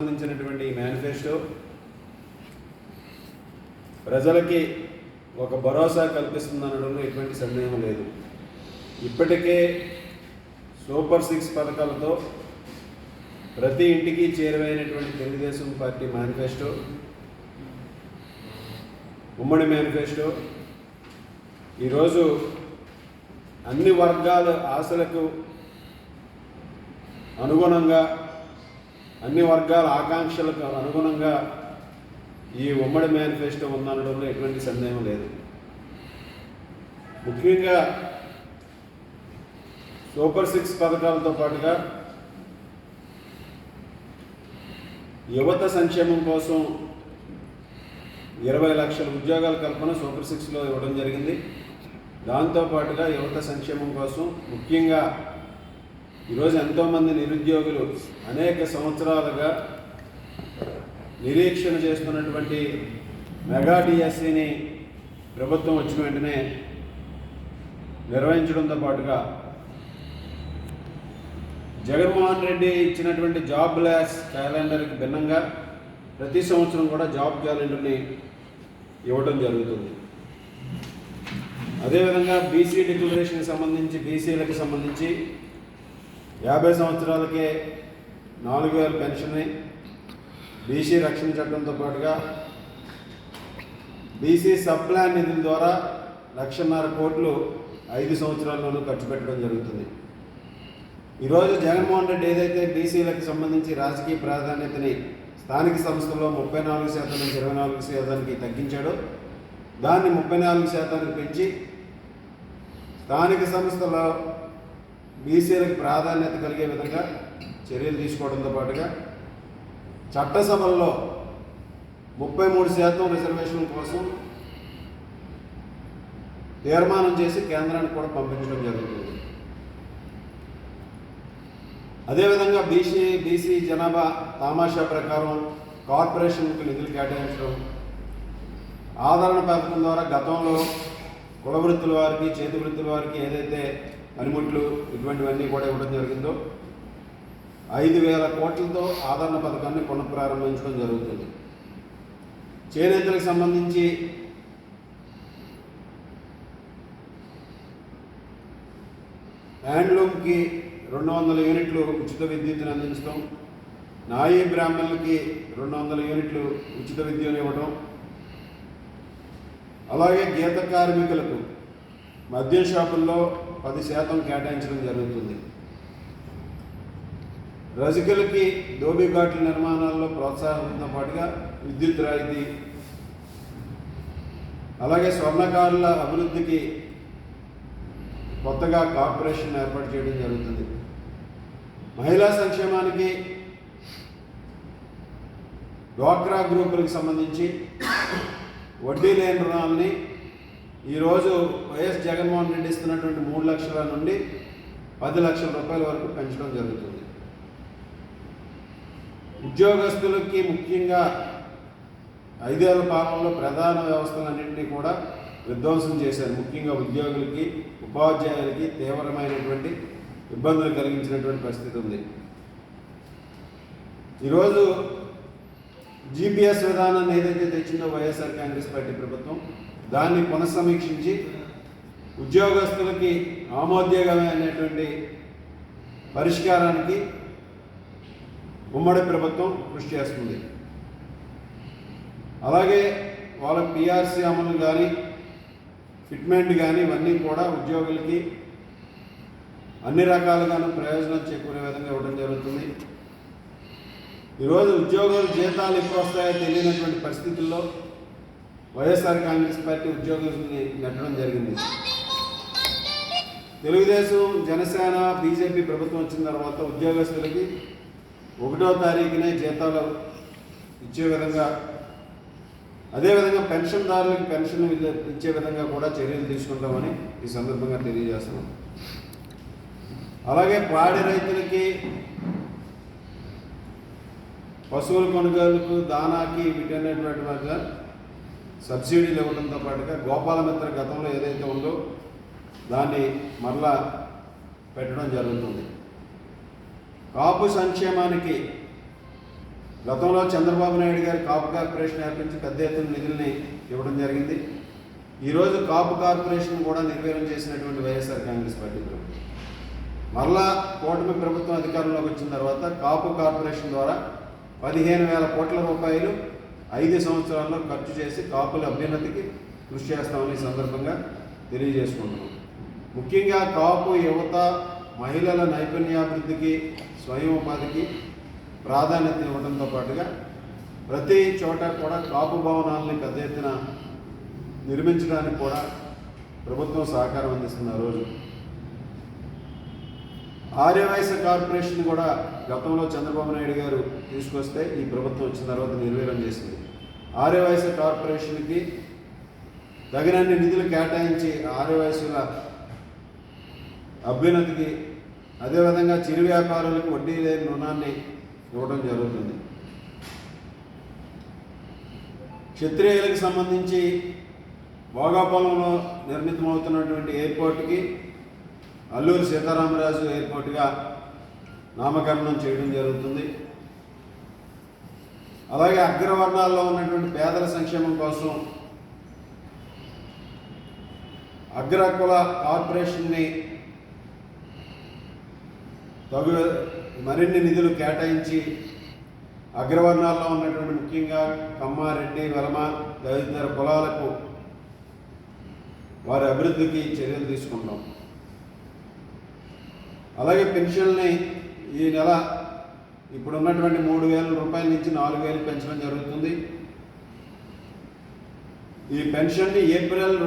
సంబంధించినటువంటి ఈ మేనిఫెస్టో. ప్రజలకి ఒక భరోసా కల్పిస్తుందనడంలో ఎటువంటి సందేహం లేదు. ఇప్పటికే సూపర్ సిక్స్ పథకాలతో ప్రతి ఇంటికి చేరువైనటువంటి తెలుగుదేశం పార్టీ మేనిఫెస్టో ఉమ్మడి మేనిఫెస్టో. ఈరోజు అన్ని వర్గాల ఆశలకు అనుగుణంగా అన్ని వర్గాల ఆకాంక్షలకు అనుగుణంగా ఈ ఉమ్మడి మేనిఫెస్టో ఉందనడంలో ఎటువంటి సందేహం లేదు. ముఖ్యంగా సూపర్ సిక్స్ పథకాలతో పాటుగా యువత సంక్షేమం కోసం ఇరవై లక్షల ఉద్యోగాల కల్పన సూపర్ సిక్స్లో ఇవ్వడం జరిగింది. దాంతోపాటుగా యువత సంక్షేమం కోసం ముఖ్యంగా ఈరోజు ఎంతోమంది నిరుద్యోగులు అనేక సంవత్సరాలుగా నిరీక్షణ చేస్తున్నటువంటి మెగా డిఎస్సిని ప్రభుత్వం వచ్చిన వెంటనే నిర్వహించడంతో పాటుగా జగన్మోహన్ రెడ్డి ఇచ్చినటువంటి జాబ్ లాస్ క్యాలెండర్కి భిన్నంగా ప్రతి సంవత్సరం కూడా జాబ్ క్యాలెండర్ని ఇవ్వడం జరుగుతుంది. అదేవిధంగా బీసీ డిక్లరేషన్కి సంబంధించి బీసీలకు సంబంధించి యాభై సంవత్సరాలకే నాలుగు వేల పెన్షన్ని బీసీ రక్షణ చట్టంతో పాటుగా బీసీ సబ్ ప్లాన్ నిధుల ద్వారా లక్షన్నర కోట్లు ఐదు సంవత్సరాల్లోనూ ఖర్చు పెట్టడం జరుగుతుంది. ఈరోజు జగన్మోహన్ రెడ్డి ఏదైతే బీసీలకు సంబంధించి రాజకీయ ప్రాధాన్యతని స్థానిక సంస్థల్లో ముప్పై నాలుగు శాతం నుంచి ఇరవై నాలుగు శాతానికి తగ్గించాడో దాన్ని ముప్పై నాలుగు శాతానికి పెంచి స్థానిక సంస్థల బీసీలకు ప్రాధాన్యత కలిగే విధంగా చర్యలు తీసుకోవడంతో పాటుగా చట్టసభల్లో ముప్పై మూడు శాతం రిజర్వేషన్ కోసం తీర్మానం చేసి కేంద్రానికి కూడా పంపించడం జరుగుతుంది. అదేవిధంగా బీసీ బీసీ జనాభా తామాషా ప్రకారం కార్పొరేషన్కి నిధులు కేటాయించడం ఆదరణ పథకం ద్వారా గతంలో కుల వృత్తుల వారికి చేతి వృత్తుల వారికి ఏదైతే పనిముట్లు ఇటువంటివన్నీ కూడా ఇవ్వడం జరిగిందో ఐదు వేల కోట్లతో ఆదరణ పథకాన్ని పునఃప్రారంభించడం జరుగుతుంది. చేనేతలకు సంబంధించి హ్యాండ్లూమ్కి రెండు వందల యూనిట్లు ఉచిత విద్యుత్ని అందించడం నాయీ బ్రాహ్మణులకి రెండు వందల యూనిట్లు ఉచిత విద్యను ఇవ్వడం అలాగే గీత కార్మికులకు మద్యం షాపుల్లో పది శాతం కేటాయించడం జరుగుతుంది. రజకులకి ఘాట్ల నిర్మాణాల్లో ప్రోత్సాహంతో పాటుగా విద్యుత్ రాయితీ అలాగే స్వర్ణకారుల అభివృద్ధికి కొత్తగా కార్పొరేషన్ ఏర్పాటు చేయడం జరుగుతుంది. మహిళా సంక్షేమానికి డ్వాక్రా గ్రూపులకు సంబంధించి వడ్డీ లేని రుణాలని ఈరోజు వైఎస్ జగన్మోహన్ రెడ్డి ఇస్తున్నటువంటి మూడు లక్షల నుండి పది లక్షల రూపాయల వరకు పెంచడం జరుగుతుంది. ఉద్యోగస్తులకి ముఖ్యంగా ఐదేళ్ళ పాలనలో ప్రధాన వ్యవస్థలన్నింటినీ కూడా విధ్వంసం చేశారు. ముఖ్యంగా ఉద్యోగులకి ఉపాధ్యాయులకి తీవ్రమైనటువంటి ఇబ్బందులు కలిగించినటువంటి పరిస్థితి ఉంది. ఈరోజు జీపీఎస్ విధానాన్ని ఏదైతే తెచ్చిందో వైఎస్ఆర్ కాంగ్రెస్ పార్టీ ప్రభుత్వం దాన్ని పునఃసమీక్షించి ఉద్యోగస్తులకి ఆమోద్యోగమైనటువంటి పరిష్కారానికి ఉమ్మడి ప్రభుత్వం కృషి చేస్తుంది. అలాగే వాళ్ళ పిఆర్సీ అమలు కానీ ఫిట్మెంట్ కానీ ఇవన్నీ కూడా ఉద్యోగులకి అన్ని రకాలుగాను ప్రయోజనం చేకూరే విధంగా ఇవ్వడం జరుగుతుంది. ఈరోజు ఉద్యోగులు జీతాలు ఎప్పుడు వస్తాయో తెలియనటువంటి పరిస్థితుల్లో వైఎస్ఆర్ కాంగ్రెస్ పార్టీ ఉద్యోగుల్ని నెట్టడం జరిగింది. తెలుగుదేశం జనసేన బీజేపీ ప్రభుత్వం వచ్చిన తర్వాత ఉద్యోగస్తులకి ఒకటో తారీఖునే జీతాలు ఇచ్చే విధంగా అదేవిధంగా పెన్షన్దారులకు పెన్షన్ ఇచ్చే విధంగా కూడా చర్యలు తీసుకుంటామని ఈ సందర్భంగా తెలియజేస్తున్నాం. అలాగే పాడి రైతులకి పశువుల కొనుగోలుకు దానాకి వీటన్నిటి సబ్సిడీలు ఇవ్వడంతో పాటుగా గోపాలమిత్ర గతంలో ఏదైతే ఉందో దాన్ని మరలా పెట్టడం జరుగుతుంది. కాపు సంక్షేమానికి గతంలో చంద్రబాబు నాయుడు గారి కాపు కార్పొరేషన్ ఏర్పించి పెద్ద ఎత్తున నిధుల్ని ఇవ్వడం జరిగింది. ఈరోజు కాపు కార్పొరేషన్ కూడా నిర్వీర్యం చేసినటువంటి వైఎస్ఆర్ కాంగ్రెస్ పార్టీ ప్రభుత్వం. మరలా కూటమి ప్రభుత్వం అధికారంలోకి వచ్చిన తర్వాత కాపు కార్పొరేషన్ ద్వారా పదిహేను వేల కోట్ల రూపాయలు ఐదు సంవత్సరాల్లో ఖర్చు చేసి కాపుల అభ్యున్నతికి కృషి చేస్తామని ఈ సందర్భంగా తెలియజేసుకుంటున్నాం. ముఖ్యంగా కాపు యువత మహిళల నైపుణ్యాభివృద్ధికి స్వయం ఉపాధికి ప్రాధాన్యత ఇవ్వడంతో పాటుగా ప్రతి చోట కూడా కాపు భవనాలని పెద్ద ఎత్తున నిర్మించడానికి కూడా ప్రభుత్వం సహకారం అందిస్తుంది ఆ రోజు. ఆర్యవైశ్య కార్పొరేషన్ కూడా గతంలో చంద్రబాబు నాయుడు గారు తీసుకొస్తే ఈ ప్రభుత్వం వచ్చిన తర్వాత నిర్వీర్యం చేసింది. ఆర్యవైశ్య కార్పొరేషన్కి తగినన్ని నిధులు కేటాయించి ఆర్యవైశ్యుల అభ్యున్నతికి అదేవిధంగా చిరు వ్యాపారులకు వడ్డీ లేని రుణాన్ని ఇవ్వడం జరుగుతుంది. క్షత్రియులకు సంబంధించి భోగాపురంలో నిర్మితమవుతున్నటువంటి ఎయిర్పోర్ట్కి అల్లూరు సీతారామరాజు ఎయిర్పోర్ట్గా నామకరణం చేయడం జరుగుతుంది. అలాగే అగ్రవర్ణాల్లో ఉన్నటువంటి పేదల సంక్షేమం కోసం అగ్రకుల కార్పొరేషన్ని తగు మరిన్ని నిధులు కేటాయించి అగ్రవర్ణాల్లో ఉన్నటువంటి ముఖ్యంగా కమ్మారెడ్డి వెలమ తదితర కులాలకు వారి అభివృద్ధికి చర్యలు తీసుకుంటాం. అలాగే పెన్షన్ని ఈ నెల ఇప్పుడు ఉన్నటువంటి మూడు వేల రూపాయల నుంచి నాలుగు వేలు పెంచడం జరుగుతుంది. ఈ పెన్షన్ని ఏప్రిల్